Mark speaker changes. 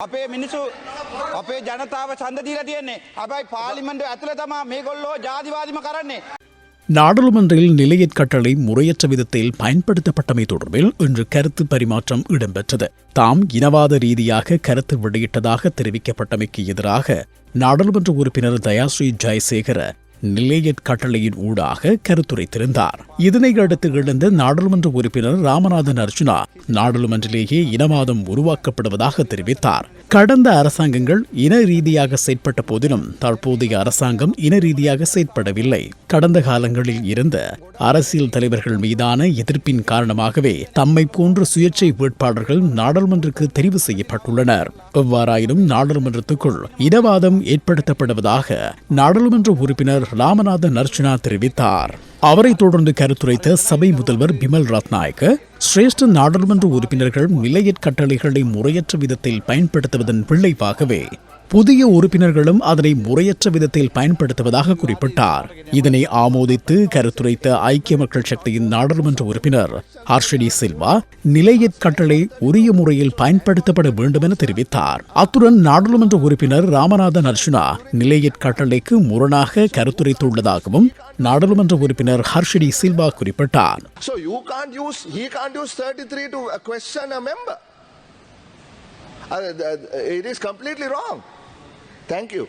Speaker 1: අපේ මිනිසු අපේ ජනතාව සඳ දීලා තියෙන්නේ. හැබැයි පාර්ලිමේන්තුව ඇතුළේ තමා මේගොල්ලෝ ජාතිවාදීම කරන්නේ.
Speaker 2: நாடாளுமன்றில் நிலையற் கட்டளை முறையற்ற விதத்தில் பயன்படுத்தப்பட்டமை தொடர்பில் இன்று கருத்து பரிமாற்றம் இடம்பெற்றது தாம் இனவாத ரீதியாக கருத்து வெளியிட்டதாக தெரிவிக்கப்பட்டமைக்கு எதிராக நாடாளுமன்ற உறுப்பினர் தயாஸ்ரீ ஜெயசேகர நிலையட் கட்டளையின் ஊடாக கருத்துரைத்திருந்தார். இதனை அடுத்து எழுந்த நாடாளுமன்ற உறுப்பினர் ராமநாதன் அர்ஜுனா நாடாளுமன்றிலேயே இனவாதம் உருவாக்கப்படுவதாக தெரிவித்தார். கடந்த அரசாங்கங்கள் இன ரீதியாக செயற்பட்ட போதிலும் தற்போதைய அரசாங்கம் இன ரீதியாக செயற்படவில்லை. கடந்த காலங்களில் இருந்த அரசியல் தலைவர்கள் மீதான எதிர்ப்பின் காரணமாகவே தம்மை போன்ற சுயேட்சை வேட்பாளர்கள் நாடாளுமன்றக்கு தெரிவு செய்யப்பட்டுள்ளனர். எவ்வாறாயினும் நாடாளுமன்றத்துக்குள் இனவாதம் ஏற்படுத்தப்படுவதாக நாடாளுமன்ற உறுப்பினர் ராமநாத நர்ச்சுனா தெரிவித்தார். அவரை தொடர்ந்து கருத்துரைத்த சபை முதல்வர் பிமல் ரத்நாயக்க சிரேஷ்ட நாடாளுமன்ற உறுப்பினர்கள் நிலையற் கட்டளைகளை முறையற்ற விதத்தில் பயன்படுத்துவதன் விளைவாகவே புதிய உறுப்பினர்களும் அதனை முறையற்ற விதத்தில் பயன்படுத்துவதாக குறிப்பிட்டார். இதனை ஆமோதித்து கருத்துரைத்த ஐக்கிய மக்கள் சக்தியின் நாடாளுமன்ற உறுப்பினர் ஹர்ஷினி சில்வா நிலையற் கட்டளை உரிய முறையில் பயன்படுத்தப்பட வேண்டும் என தெரிவித்தார். அத்துடன் நாடாளுமன்ற உறுப்பினர் ராமநாதன் அர்ஜுனா நிலையற் கட்டளைக்கு முரணாக கருத்துரைத்துள்ளதாகவும் நாடாளுமன்ற உறுப்பினர் ஹர்ஷினி சில்வா குறிப்பிட்டார்.
Speaker 3: Uh, it is completely wrong. Thank you.